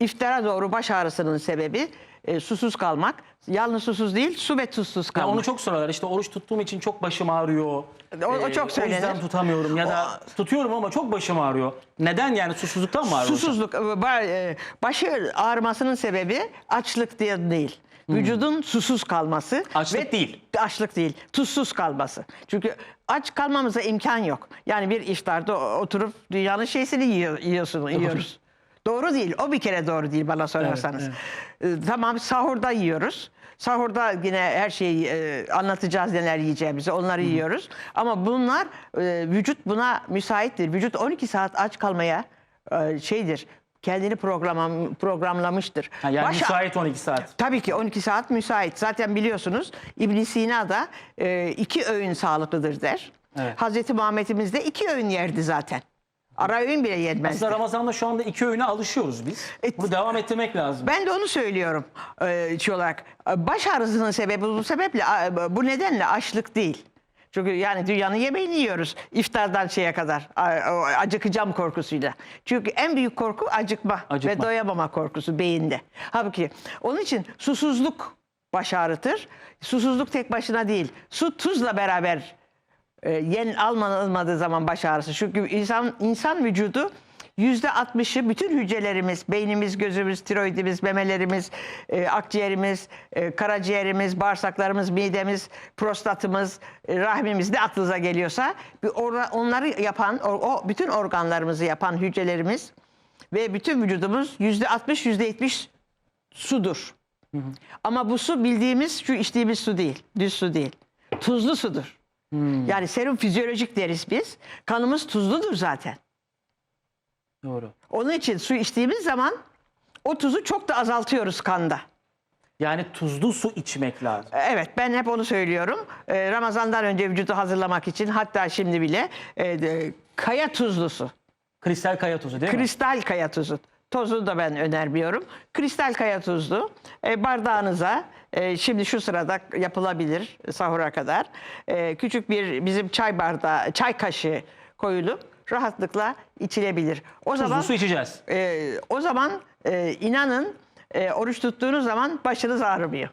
İftara doğru baş ağrısının sebebi e, susuz kalmak. Yalnız susuz değil, su ve tuzsuz Ya kalmak. onu çok sorarlar. İşte oruç tuttuğum için çok başım ağrıyor. O- o Ee, çok söylenir. O yüzden tutamıyorum ya da tutuyorum ama çok başım ağrıyor. Neden yani susuzluktan mı ağrıyor? Susuzluk, e, ba- e, başı ağrımasının sebebi açlık diye değil. Vücudun susuz kalması. Hmm. Açlık değil. Açlık değil, tuzsuz kalması. Çünkü aç kalmamıza imkan yok. Yani bir iftarda o- oturup dünyanın şeysini yiyor, yiyorsun, yiyoruz. Doğru değil. O bir kere doğru değil bana sorarsanız. E, tamam sahurda yiyoruz. Sahurda yine her şeyi e, anlatacağız neler yiyeceğimizi. Onları yiyoruz. Ama bunlar e, vücut buna müsaittir. Vücut 12 saat aç kalmaya e, şeydir. Kendini programlam, programlamıştır. Ha, yani Baş- müsait 12 saat. Tabii ki 12 saat müsait. Zaten biliyorsunuz İbn Sina da e, iki öğün sağlıklıdır der. Evet. Hazreti Muhammed'imiz de iki öğün yerdi zaten. Ara öğün bile yenmezdi. Aslında Ramazan'da şu anda iki öğüne alışıyoruz biz. Evet. Bunu devam ettirmek lazım. Ben de onu söylüyorum e, şey olarak. E, Baş ağrısının sebebi bu sebeple a- bu nedenle açlık değil. Çünkü yani dünyanın yemeğini yiyoruz iftardan şeye kadar acıkacağım korkusuyla. Çünkü en büyük korku acıkma, Acıkma. ve doyamama korkusu beyinde. Halbuki onun için susuzluk baş ağrıtır. Susuzluk tek başına değil. Su tuzla beraber e, yen almadığı zaman baş ağrısı. Çünkü insan insan vücudu yüzde 60'ı bütün hücrelerimiz, beynimiz, gözümüz, tiroidimiz, memelerimiz, e, akciğerimiz, e, karaciğerimiz, bağırsaklarımız, midemiz, prostatımız, e, rahmimiz ne aklınıza geliyorsa bir orga- onları yapan, o, o bütün organlarımızı yapan hücrelerimiz ve bütün vücudumuz yüzde 60, yüzde 70 sudur. Ama bu su bildiğimiz şu içtiğimiz su değil, düz su değil. Tuzlu sudur. Yani serum fizyolojik deriz biz. Kanımız tuzludur zaten. Doğru. Onun için su içtiğimiz zaman o tuzu çok da azaltıyoruz kanda. Yani tuzlu su içmek lazım. Evet ben hep onu söylüyorum. Ee, Ramazandan önce vücudu hazırlamak için hatta şimdi bile e, de- kaya tuzlusu. Kristal kaya tuzu değil mi? Kristal kaya tuzu. Tozu da ben önermiyorum. Kristal kaya tuzlu e, bardağınıza e, şimdi şu sırada yapılabilir sahura kadar. E, küçük bir bizim çay bardağı, çay kaşığı koyulup rahatlıkla içilebilir. O Tuzlu zaman su içeceğiz. e, o zaman e, inanın e, oruç tuttuğunuz zaman başınız ağrımıyor.